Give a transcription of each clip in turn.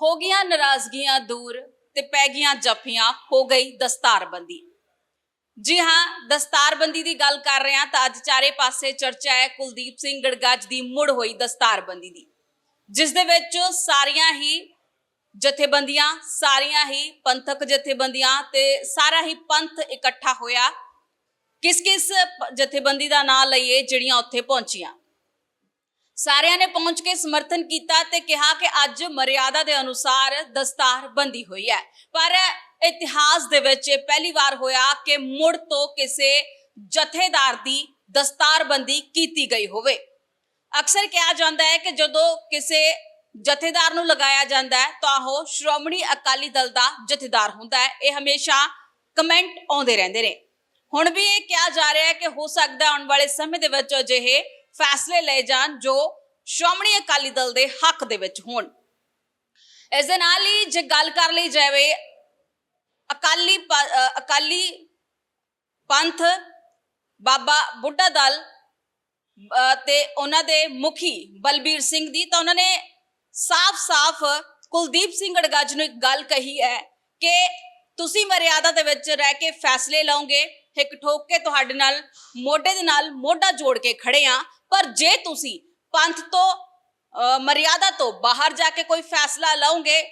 ਹੋ ਗਈਆਂ ਨਾਰਾਜ਼ਗੀਆਂ ਦੂਰ ਤੇ ਪੈ ਗਈਆਂ ਜੱਫੀਆਂ, ਹੋ ਗਈ ਦਸਤਾਰਬੰਦੀ। ਜੀ ਹਾਂ, ਦਸਤਾਰਬੰਦੀ ਦੀ ਗੱਲ ਕਰ ਰਹੇ ਹਾਂ ਤਾਂ ਅੱਜ ਚਾਰੇ ਪਾਸੇ ਚਰਚਾ ਹੈ ਕੁਲਦੀਪ ਸਿੰਘ ਗੜਗੱਜ ਦੀ ਮੁੜ ਹੋਈ ਦਸਤਾਰਬੰਦੀ ਦੀ, ਜਿਸ ਦੇ ਵਿੱਚ ਸਾਰੀਆਂ ਹੀ ਜਥੇਬੰਦੀਆਂ, ਸਾਰੀਆਂ ਹੀ ਪੰਥਕ ਜਥੇਬੰਦੀਆਂ ਤੇ ਸਾਰਾ ਹੀ ਪੰਥ ਇਕੱਠਾ ਹੋਇਆ। ਕਿਸ ਕਿਸ ਜਥੇਬੰਦੀ ਦਾ ਨਾਂ ਲਈਏ ਜਿਹੜੀਆਂ ਉੱਥੇ ਪਹੁੰਚੀਆਂ? ਸਾਰਿਆਂ ਨੇ ਪਹੁੰਚ ਕੇ ਸਮਰਥਨ ਕੀਤਾ ਤੇ ਕਿਹਾ ਕਿ ਅੱਜ ਮਰਿਆਦਾ ਦੇ ਅਨੁਸਾਰ ਦਸਤਾਰ ਬੰਦੀ ਹੋਈ ਹੈ। ਪਰ ਇਤਿਹਾਸ ਦੇ ਵਿੱਚ ਇਹ ਪਹਿਲੀ ਵਾਰ ਹੋਇਆ ਕਿ ਮੁੜ ਤੋਂ ਕਿਸੇ ਜਥੇਦਾਰ ਦੀ ਦਸਤਾਰਬੰਦੀ ਕੀਤੀ ਗਈ ਹੋਵੇ। ਅਕਸਰ ਕਿਹਾ ਜਾਂਦਾ ਹੈ ਕਿ ਜਦੋਂ ਕਿਸੇ ਜਥੇਦਾਰ ਨੂੰ ਲਗਾਇਆ ਜਾਂਦਾ ਹੈ, ਤਾਂ ਉਹ ਸ਼੍ਰੋਮਣੀ ਅਕਾਲੀ ਦਲ ਦਾ ਜਥੇਦਾਰ ਹੁੰਦਾ ਹੈ। ਇਹ ਹਮੇਸ਼ਾ ਕਮੈਂਟ ਆਉਂਦੇ ਰਹਿੰਦੇ ਨੇ। ਹੁਣ ਵੀ ਇਹ ਕਿਹਾ ਜਾ ਰਿਹਾ ਹੈ ਕਿ ਹੋ ਸਕਦਾ ਆਉਣ ਵਾਲੇ ਸਮੇਂ ਦੇ ਵਿੱਚ ਅਜਿਹੇ ਫੈਸਲੇ ਲਏ ਜਾਣ ਜੋ ਸ਼੍ਰੋਮਣੀ ਅਕਾਲੀ ਦਲ ਦੇ ਹੱਕ ਦੇ ਵਿੱਚ ਹੋਣ। ਇਸ ਦੇ ਨਾਲ ਹੀ ਜੇ ਗੱਲ ਕਰ ਲਈ ਜਾਵੇ ਅਕਾਲੀ ਅਕਾਲੀ ਪੰਥ ਬਾਬਾ ਬੁੱਢਾ ਦਲ ਅ, ਤੇ ਉਹਨਾਂ ਦੇ ਮੁਖੀ ਬਲਬੀਰ ਸਿੰਘ ਦੀ ਤਾਂ ਉਹਨਾਂ ਨੇ ਸਾਫ਼-ਸਾਫ਼ ਕੁਲਦੀਪ ਸਿੰਘ ਅੜਗੱਜ ਨੂੰ ਇੱਕ ਗੱਲ ਕਹੀ ਹੈ ਕਿ ਤੁਸੀਂ ਮਰਿਆਦਾ ਦੇ ਵਿੱਚ ਰਹਿ ਕੇ ਫੈਸਲੇ ਲਓਗੇ ਇੱਕ ਠੋਕ ਕੇ ਤੁਹਾਡੇ ਨਾਲ ਮੋਢੇ ਦੇ ਨਾਲ ਮੋਢਾ ਜੋੜ ਕੇ ਖੜੇ ਆ ਪਰ ਜੇ ਤੁਸੀਂ ਪੰਥ ਤੋਂ ਮਰਿਆਦਾ ਤੋਂ ਬਾਹਰ ਜਾ ਕੇ ਕੋਈ ਫੈਸਲਾ ਲਓਗੇ,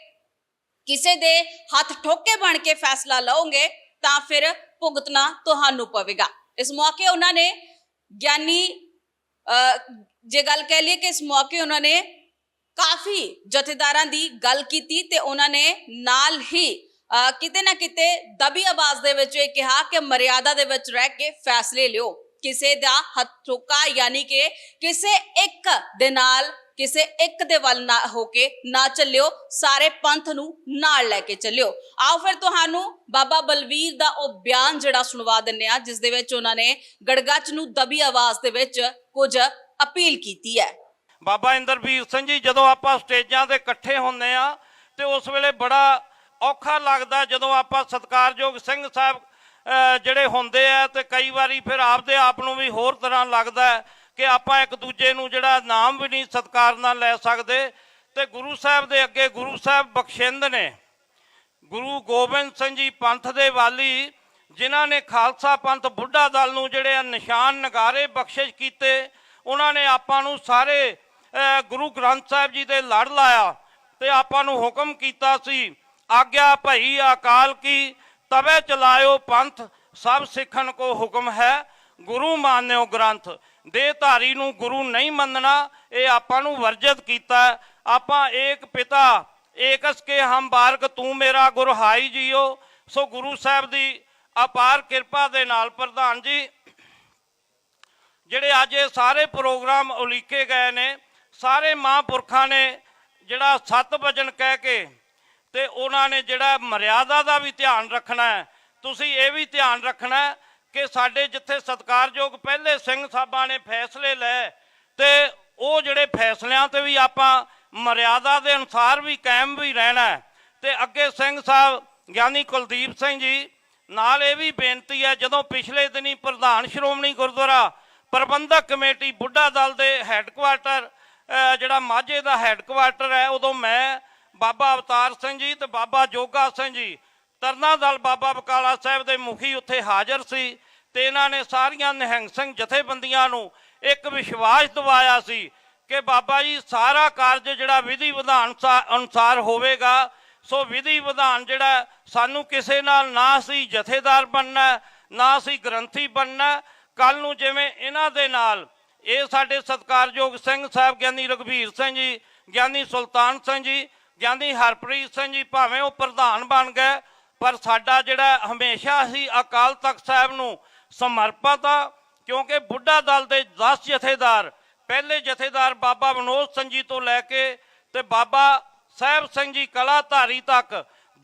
ਕਿਸੇ ਦੇ ਹੱਥ ਠੋਕੇ ਬਣ ਕੇ ਫੈਸਲਾ ਲਓਗੇ, ਤਾਂ ਫਿਰ ਭੁਗਤਣਾ ਤੁਹਾਨੂੰ ਪਵੇਗਾ। ਇਸ ਮੌਕੇ ਉਹਨਾਂ ਨੇ ਗਿਆਨੀ ਜੇ ਗੱਲ ਕਹਿ ਲਈਏ ਕਿ ਇਸ ਮੌਕੇ ਉਹਨਾਂ ਨੇ ਕਾਫੀ ਜਥੇਦਾਰਾਂ ਦੀ ਗੱਲ ਕੀਤੀ ਤੇ ਉਹਨਾਂ ਨੇ ਨਾਲ ਹੀ ਕਿਤੇ ਨਾ ਕਿਤੇ ਦਬੀ ਆਵਾਜ਼ ਦੇ ਵਿੱਚ ਇਹ ਕਿਹਾ ਕਿ ਮਰਿਆਦਾ ਦੇ ਵਿੱਚ ਰਹਿ ਕੇ ਫੈਸਲੇ ਲਿਓ। ਕਿਸੇ ਦਾ ਹੱਥ ਯਾਨੀ ਕਿ ਕਿਸੇ ਇੱਕ ਦੇ ਨਾਲ, ਕਿਸੇ ਇੱਕ ਦੇ ਵੱਲ ਨਾ ਹੋ ਕੇ ਨਾ ਚੱਲਿਓ, ਸਾਰੇ ਪੰਥ ਨੂੰ ਨਾਲ ਲੈ ਕੇ ਚੱਲਿਓ। ਆਓ ਫਿਰ ਤੁਹਾਨੂੰ ਬਾਬਾ ਬਲਵੀਰ ਦਾ ਉਹ ਬਿਆਨ ਜਿਹੜਾ ਸੁਣਵਾ ਦਿੰਨੇ ਆ ਜਿਸ ਦੇ ਵਿੱਚ ਉਹਨਾਂ ਨੇ ਗੜਗੱਚ ਨੂੰ ਦਬੀ ਆਵਾਜ਼ ਦੇ ਵਿੱਚ ਕੁਝ ਅਪੀਲ ਕੀਤੀ ਹੈ। ਬਾਬਾ ਇੰਦਰਵੀਰ ਸਿੰਘ ਜੀ, ਜਦੋਂ ਆਪਾਂ ਸਟੇਜਾਂ ਤੇ ਇਕੱਠੇ ਹੁੰਦੇ ਆ ਤੇ ਉਸ ਵੇਲੇ ਬੜਾ ਔਖਾ ਲੱਗਦਾ ਜਦੋਂ ਆਪਾਂ ਸਤਿਕਾਰਯੋਗ ਸਿੰਘ ਸਾਹਿਬ ਜਿਹੜੇ ਹੁੰਦੇ ਆ ਤੇ ਕਈ ਵਾਰੀ ਫਿਰ ਆਪਦੇ ਆਪ ਨੂੰ ਵੀ ਹੋਰ ਤਰ੍ਹਾਂ ਲੱਗਦਾ ਕਿ ਆਪਾਂ ਇੱਕ ਦੂਜੇ ਨੂੰ ਜਿਹੜਾ ਨਾਮ ਵੀ ਨਹੀਂ ਸਤਿਕਾਰ ਨਾਲ ਲੈ ਸਕਦੇ। ਤੇ ਗੁਰੂ ਸਾਹਿਬ ਦੇ ਅੱਗੇ ਗੁਰੂ ਸਾਹਿਬ ਬਖਸ਼ਿੰਦ ਨੇ, ਗੁਰੂ ਗੋਬਿੰਦ ਸਿੰਘ ਜੀ ਪੰਥ ਦੇ ਵਾਲੀ, ਜਿਨ੍ਹਾਂ ਨੇ ਖਾਲਸਾ ਪੰਥ ਬੁੱਢਾ ਦਲ ਨੂੰ ਜਿਹੜੇ ਆ ਨਿਸ਼ਾਨ ਨਗਾਰੇ ਬਖਸ਼ਿਸ਼ ਕੀਤੇ, ਉਹਨਾਂ ਨੇ ਆਪਾਂ ਨੂੰ ਸਾਰੇ ਗੁਰੂ ਗ੍ਰੰਥ ਸਾਹਿਬ ਜੀ ਦੇ ਲੜ ਲਾਇਆ ਤੇ ਆਪਾਂ ਨੂੰ ਹੁਕਮ ਕੀਤਾ ਸੀ, ਆਗਿਆ ਭਈ ਅਕਾਲ ਕੀ ਤਵੇ ਚਲਾਇਓ ਪੰਥ, ਸਭ ਸਿੱਖਣ ਕੋ ਹੁਕਮ ਹੈ। ਗੁਰੂ ਮਾਨਿਓ ਗ੍ਰੰਥ ਦੇ ਧਾਰੀ ਨੂੰ ਗੁਰੂ ਨਹੀਂ ਮੰਨਣਾ, ਇਹ ਆਪਾਂ ਨੂੰ ਵਰਜਿਤ ਕੀਤਾ ਆਪਾਂ ਏਕ ਪਿਤਾ ਏਕਸ ਕੇ ਹਮ ਬਾਰਕ, ਤੂੰ ਮੇਰਾ ਗੁਰ ਹਾਈ ਜੀਓ। ਸੋ ਗੁਰੂ ਸਾਹਿਬ ਦੀ ਅਪਾਰ ਕਿਰਪਾ ਦੇ ਨਾਲ ਪ੍ਰਧਾਨ ਜੀ, ਜਿਹੜੇ ਅੱਜ ਇਹ ਸਾਰੇ ਪ੍ਰੋਗਰਾਮ ਉਲੀਕੇ ਗਏ ਨੇ, ਸਾਰੇ ਮਹਾਂਪੁਰਖਾਂ ਨੇ ਜਿਹੜਾ ਸਤ ਵਜਨ ਕਹਿ ਕੇ ਤੇ ਉਹਨਾਂ ਨੇ ਜਿਹੜਾ ਮਰਿਆਦਾ ਦਾ ਵੀ ਧਿਆਨ ਰੱਖਣਾ ਹੈ, ਤੁਸੀਂ ਇਹ ਵੀ ਧਿਆਨ ਰੱਖਣਾ ਹੈ ਕਿ ਸਾਡੇ ਜਿੱਥੇ ਸਤਿਕਾਰਯੋਗ ਪਹਿਲੇ ਸਿੰਘ ਸਾਹਿਬਾਂ ਨੇ ਫੈਸਲੇ ਲਏ ਤੇ ਉਹ ਜਿਹੜੇ ਫੈਸਲਿਆਂ ਤੇ ਵੀ ਆਪਾਂ ਮਰਿਆਦਾ ਦੇ ਅਨੁਸਾਰ ਵੀ ਕਾਇਮ ਵੀ ਰਹਿਣਾ ਹੈ। ਤੇ ਅੱਗੇ ਸਿੰਘ ਸਾਹਿਬ, ਗਿਆਨੀ ਕੁਲਦੀਪ ਸਿੰਘ ਜੀ ਨਾਲ ਇਹ ਵੀ ਬੇਨਤੀ ਹੈ, ਜਦੋਂ ਪਿਛਲੇ ਦਿਨੀ ਪ੍ਰਧਾਨ ਸ਼੍ਰੋਮਣੀ ਗੁਰਦੁਆਰਾ ਪ੍ਰਬੰਧਕ ਕਮੇਟੀ ਬੁੱਢਾ ਦਲ ਦੇ ਹੈੱਡਕੁਆਟਰ ਜਿਹੜਾ ਮਾਝੇ ਦਾ ਹੈੱਡਕੁਆਟਰ ਹੈ, ਉਦੋਂ ਮੈਂ ਬਾਬਾ ਅਵਤਾਰ ਸਿੰਘ ਜੀ ਤੇ ਬਾਬਾ ਜੋਗਾ ਸਿੰਘ ਜੀ। ਤਰਨਾ ਦਲ ਬਾਬਾ ਬਕਾਲਾ ਸਾਹਿਬ ਦੇ ਮੁਖੀ ਉੱਥੇ ਹਾਜ਼ਰ ਸੀ ਤੇ ਇਹਨਾਂ ਨੇ ਸਾਰੀਆਂ ਨਿਹੰਗ ਸਿੰਘ ਜਥੇਬੰਦੀਆਂ ਨੂੰ ਇੱਕ ਵਿਸ਼ਵਾਸ ਦਿਵਾਇਆ ਸੀ ਕਿ ਬਾਬਾ ਜੀ ਸਾਰਾ ਕਾਰਜ ਜਿਹੜਾ ਵਿਧੀ ਵਿਧਾਨ ਸਾ- ਅਨੁਸਾਰ ਹੋਵੇਗਾ, ਸੋ ਵਿਧੀ ਵਿਧਾਨ ਜਿਹੜਾ ਸਾਨੂੰ ਕਿਸੇ ਨਾਲ ਨਾ ਸੀ ਜਥੇਦਾਰ ਬਣਨਾ, ਨਾ ਸੀ ਗ੍ਰੰਥੀ ਬਣਨਾ। ਕੱਲ ਨੂੰ ਜਿਵੇਂ ਇਹਨਾਂ ਦੇ ਨਾਲ ਇਹ ਸਾਡੇ ਸਤਿਕਾਰਯੋਗ ਸਿੰਘ ਸਾਹਿਬ ਗਿਆਨੀ ਰਘਵੀਰ ਸਿੰਘ ਜੀ, ਗਿਆਨੀ ਸੁਲਤਾਨ ਸਿੰਘ ਜੀ ਗਿਆਨੀ ਹਰਪ੍ਰੀਤ ਸਿੰਘ ਜੀ ਭਾਵੇਂ ਉਹ ਪ੍ਰਧਾਨ ਬਣ ਗਏ, ਪਰ ਸਾਡਾ ਜਿਹੜਾ ਹਮੇਸ਼ਾ ਹੀ ਅਕਾਲ ਤਖਤ ਸਾਹਿਬ ਨੂੰ ਸਮਰਪਿਤ ਆ, ਕਿਉਂਕਿ ਬੁੱਢਾ ਦਲ ਦੇ 10 ਜਥੇਦਾਰ, ਪਹਿਲੇ ਜਥੇਦਾਰ ਬਾਬਾ ਵਿਨੋਦ ਸਿੰਘ ਜੀ ਤੋਂ ਲੈ ਕੇ ਤੇ ਬਾਬਾ ਸਾਹਿਬ ਸਿੰਘ ਜੀ ਕਲਾਧਾਰੀ ਤੱਕ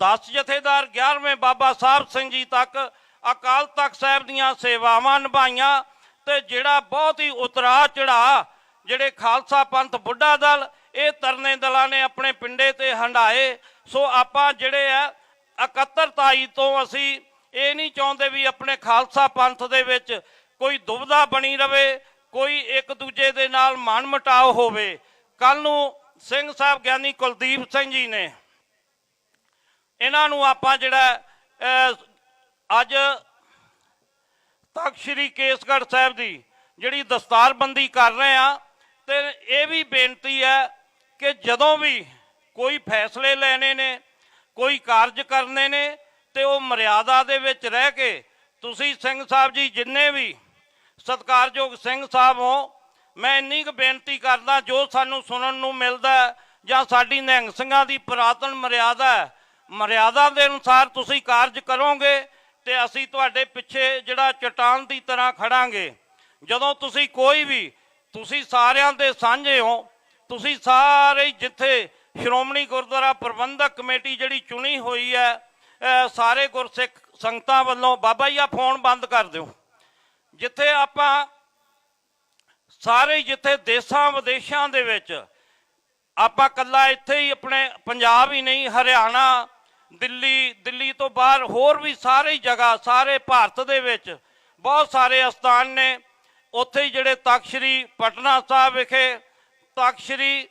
10 ਜਥੇਦਾਰ 11ਵੇਂ ਬਾਬਾ ਸਾਹਿਬ ਸਿੰਘ ਜੀ ਤੱਕ ਅਕਾਲ ਤਖਤ ਸਾਹਿਬ ਦੀਆਂ ਸੇਵਾਵਾਂ ਨਿਭਾਈਆਂ ਤੇ ਜਿਹੜਾ ਬਹੁਤ ਹੀ ਉਤਰਾ ਚੜਾ ਜਿਹੜੇ ਖਾਲਸਾ ਪੰਥ ਬੁੱਢਾ ਦਲ ਇਹ ਤਰਨੇ ਦਲਾਂ ਨੇ ਆਪਣੇ ਪਿੰਡੇ ਤੇ ਹੰਡਾਏ ਸੋ ਆਪਾਂ ਜਿਹੜੇ ਆ 71 ਤੋਂ ਅਸੀਂ ਇਹ ਨਹੀਂ ਚਾਹੁੰਦੇ ਵੀ ਆਪਣੇ ਖਾਲਸਾ ਪੰਥ ਦੇ ਵਿੱਚ ਕੋਈ ਦੁਬਦਾ ਬਣੀ ਰਵੇ, ਕੋਈ ਇੱਕ ਦੂਜੇ ਦੇ ਨਾਲ ਮਨ ਮਟਾਓ ਹੋਵੇ। ਕੱਲ ਨੂੰ ਸਿੰਘ ਸਾਹਿਬ ਗਿਆਨੀ ਕੁਲਦੀਪ ਸਿੰਘ ਜੀ ਨੇ ਇਹਨਾਂ ਨੂੰ ਆਪਾਂ ਜਿਹੜਾ ਅੱਜ ਤਖਤ ਸ੍ਰੀ ਕੇਸਗੜ੍ਹ ਸਾਹਿਬ ਦੀ ਜਿਹੜੀ ਦਸਤਾਰਬੰਦੀ ਕਰ ਰਹੇ ਆ, ਤੇ ਇਹ ਵੀ ਬੇਨਤੀ ਹੈ ਕਿ ਜਦੋਂ ਵੀ ਕੋਈ ਫੈਸਲੇ ਲੈਣੇ ਨੇ, ਕੋਈ ਕਾਰਜ ਕਰਨੇ ਨੇ, ਤੇ ਉਹ ਮਰਿਆਦਾ ਦੇ ਵਿੱਚ ਰਹਿ ਕੇ ਤੁਸੀਂ ਸਿੰਘ ਸਾਹਿਬ ਜੀ ਜਿੰਨੇ ਵੀ ਸਤਿਕਾਰਯੋਗ ਸਿੰਘ ਸਾਹਿਬ ਹੋ, ਮੈਂ ਇੰਨੀ ਕੁ ਬੇਨਤੀ ਕਰਦਾ ਜੋ ਸਾਨੂੰ ਸੁਣਨ ਨੂੰ ਮਿਲਦਾ ਜਾਂ ਸਾਡੀ ਨਿਹੰਗ ਸਿੰਘਾਂ ਦੀ ਪੁਰਾਤਨ ਮਰਿਆਦਾ ਮਰਿਆਦਾ ਦੇ ਅਨੁਸਾਰ ਤੁਸੀਂ ਕਾਰਜ ਕਰੋਗੇ ਤੇ ਅਸੀਂ ਤੁਹਾਡੇ ਪਿੱਛੇ ਜਿਹੜਾ ਚਟਾਨ ਦੀ ਤਰ੍ਹਾਂ ਖੜਾਂਗੇ। ਜਦੋਂ ਤੁਸੀਂ ਕੋਈ ਵੀ, ਤੁਸੀਂ ਸਾਰਿਆਂ ਦੇ ਸਾਂਝੇ ਹੋ ਤੁਸੀਂ ਸਾਰੇ ਹੀ ਜਿੱਥੇ ਸ਼੍ਰੋਮਣੀ ਗੁਰਦੁਆਰਾ ਪ੍ਰਬੰਧਕ ਕਮੇਟੀ ਜਿਹੜੀ ਚੁਣੀ ਹੋਈ ਹੈ ਸਾਰੇ ਗੁਰਸਿੱਖ ਸੰਗਤਾਂ ਵੱਲੋਂ ਬਾਬਾ ਜੀ ਆ ਫੋਨ ਬੰਦ ਕਰ ਦਿਓ। ਜਿੱਥੇ ਆਪਾਂ ਸਾਰੇ ਜਿੱਥੇ ਦੇਸ਼ਾਂ ਵਿਦੇਸ਼ਾਂ ਦੇ ਵਿੱਚ ਆਪਾਂ ਕੱਲਾ ਇੱਥੇ ਹੀ ਆਪਣੇ ਪੰਜਾਬ ਹੀ ਨਹੀਂ, ਹਰਿਆਣਾ, ਦਿੱਲੀ ਦਿੱਲੀ ਤੋਂ ਬਾਹਰ ਹੋਰ ਵੀ ਸਾਰੇ ਹੀ ਜਗ੍ਹਾ, ਸਾਰੇ ਭਾਰਤ ਦੇ ਵਿੱਚ ਬਹੁਤ ਸਾਰੇ ਅਸਥਾਨ ਨੇ। ਉੱਥੇ ਹੀ ਜਿਹੜੇ ਤਖਤ ਸ੍ਰੀ ਪਟਨਾ ਸਾਹਿਬ ਵਿਖੇ ਤਖਤ ਸ੍ਰੀ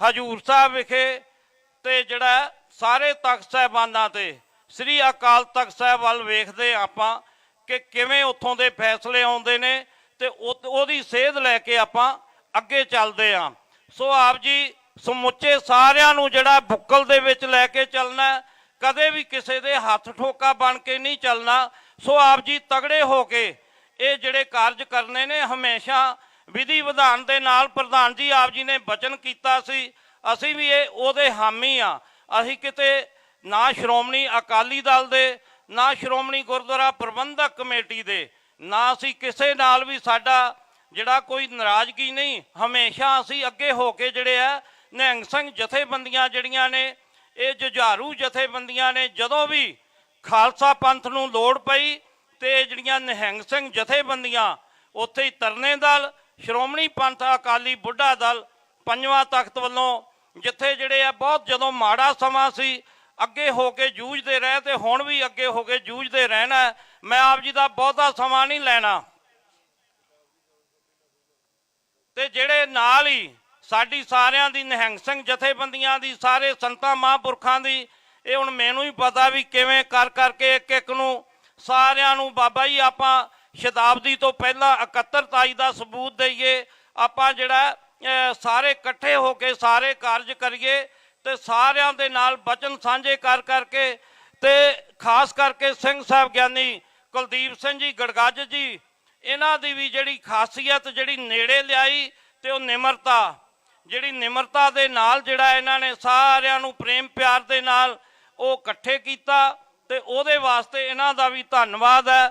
ਹਜੂਰ ਸਾਹਿਬ ਵਿਖੇ ਤੇ ਜਿਹੜਾ ਸਾਰੇ ਤਖਤ ਸਾਹਿਬਾਨਾਂ ਤੇ, ਸ੍ਰੀ ਅਕਾਲ ਤਖਤ ਸਾਹਿਬ ਵੱਲ ਵੇਖਦੇ ਆਪਾਂ ਕਿ ਕਿਵੇਂ ਉੱਥੋਂ ਦੇ ਫੈਸਲੇ ਆਉਂਦੇ ਨੇ ਤੇ ਉਹ- ਉਹਦੀ ਸੇਧ ਲੈ ਕੇ ਆਪਾਂ ਅੱਗੇ ਚੱਲਦੇ ਆਂ। ਸੋ ਆਪ ਜੀ ਸਮੁੱਚੇ ਸਾਰਿਆਂ ਨੂੰ ਜਿਹੜਾ ਬੁੱਕਲ ਦੇ ਵਿੱਚ ਲੈ ਕੇ ਚੱਲਣਾ, ਕਦੇ ਵੀ ਕਿਸੇ ਦੇ ਹੱਥ ਠੋਕਾ ਬਣ ਕੇ ਨਹੀਂ ਚੱਲਣਾ। ਸੋ ਆਪ ਜੀ ਤਗੜੇ ਹੋ ਕੇ ਇਹ ਜਿਹੜੇ ਕਾਰਜ ਕਰਨੇ ਨੇ, ਹਮੇਸ਼ਾ ਵਿਧੀ ਵਿਧਾਨ ਦੇ ਨਾਲ ਪ੍ਰਧਾਨ ਜੀ ਆਪ ਜੀ ਨੇ ਬਚਨ ਕੀਤਾ ਸੀ। ਅਸੀਂ ਵੀ ਇਹ ਉਹਦੇ ਹਾਮੀ ਆ। ਅਸੀਂ ਕਿਤੇ ਨਾ ਸ਼੍ਰੋਮਣੀ ਅਕਾਲੀ ਦਲ ਦੇ, ਨਾ ਸ਼੍ਰੋਮਣੀ ਗੁਰਦੁਆਰਾ ਪ੍ਰਬੰਧਕ ਕਮੇਟੀ ਦੇ, ਨਾ ਅਸੀਂ ਕਿਸੇ ਨਾਲ ਵੀ ਸਾਡਾ ਜਿਹੜਾ ਕੋਈ ਨਾਰਾਜ਼ਗੀ ਨਹੀਂ, ਹਮੇਸ਼ਾ ਅਸੀਂ ਅੱਗੇ ਹੋ ਕੇ ਜਿਹੜੇ ਆ, ਨਿਹੰਗ ਸਿੰਘ ਜਥੇਬੰਦੀਆਂ ਜਿਹੜੀਆਂ ਨੇ, ਇਹ ਜੁਝਾਰੂ ਜਥੇਬੰਦੀਆਂ ਨੇ, ਜਦੋਂ ਵੀ ਖਾਲਸਾ ਪੰਥ ਨੂੰ ਲੋੜ ਪਈ ਤੇ ਜਿਹੜੀਆਂ ਨਿਹੰਗ ਸਿੰਘ ਜਥੇਬੰਦੀਆਂ ਉੱਥੇ ਹੀ ਤਰਨੇ ਦਲ ਸ਼੍ਰੋਮਣੀ ਪੰਥ ਅਕਾਲੀ ਬੁੱਢਾ ਦਲ ਪੰਜਵਾਂ ਤਖਤ ਵੱਲੋਂ ਜਿੱਥੇ ਜਿਹੜੇ ਆ ਬਹੁਤ ਜਦੋਂ ਮਾੜਾ ਸਮਾਂ ਸੀ, ਅੱਗੇ ਹੋ ਕੇ ਜੂਝਦੇ ਰਹੇ ਤੇ ਹੁਣ ਵੀ ਅੱਗੇ ਹੋ ਕੇ ਜੂਝਦੇ ਰਹਿਣਾ ਮੈਂ ਆਪ ਜੀ ਦਾ ਬਹੁਤਾ ਸਮਾਂ ਨਹੀਂ ਲੈਣਾ। ਤੇ ਜਿਹੜੇ ਨਾਲ ਹੀ ਸਾਡੀ ਸਾਰਿਆਂ ਦੀ ਨਿਹੰਗ ਸਿੰਘ ਜਥੇਬੰਦੀਆਂ ਦੀ, ਸਾਰੇ ਸੰਤਾਂ ਮਹਾਂਪੁਰਖਾਂ ਦੀ, ਇਹ ਹੁਣ ਮੈਨੂੰ ਹੀ ਪਤਾ ਵੀ ਕਿਵੇਂ ਕਰ ਕਰਕੇ ਇੱਕ ਇੱਕ ਨੂੰ ਸਾਰਿਆਂ ਨੂੰ ਬਾਬਾ ਜੀ ਆਪਾਂ ਸ਼ਤਾਬਦੀ ਤੋਂ ਪਹਿਲਾਂ 71 ਦਾ ਸਬੂਤ ਦਈਏ, ਆਪਾਂ ਜਿਹੜਾ ਸਾਰੇ ਇਕੱਠੇ ਹੋ ਕੇ ਸਾਰੇ ਕਾਰਜ ਕਰੀਏ ਤੇ ਸਾਰਿਆਂ ਦੇ ਨਾਲ ਬਚਨ ਸਾਂਝੇ ਕਰ ਕਰਕੇ ਤੇ ਖਾਸ ਕਰਕੇ ਸਿੰਘ ਸਾਹਿਬ ਗਿਆਨੀ ਕੁਲਦੀਪ ਸਿੰਘ ਜੀ ਗੜਗੱਜ ਜੀ, ਇਹਨਾਂ ਦੀ ਵੀ ਜਿਹੜੀ ਖਾਸੀਅਤ, ਜਿਹੜੀ ਨੇੜੇ ਲਿਆਈ ਤੇ ਉਹ ਨਿਮਰਤਾ, ਜਿਹੜੀ ਨਿਮਰਤਾ ਦੇ ਨਾਲ ਜਿਹੜਾ ਇਹਨਾਂ ਨੇ ਸਾਰਿਆਂ ਨੂੰ ਪ੍ਰੇਮ ਪਿਆਰ ਦੇ ਨਾਲ ਉਹ ਇਕੱਠੇ ਕੀਤਾ ਤੇ ਉਹਦੇ ਵਾਸਤੇ ਇਹਨਾਂ ਦਾ ਵੀ ਧੰਨਵਾਦ ਹੈ।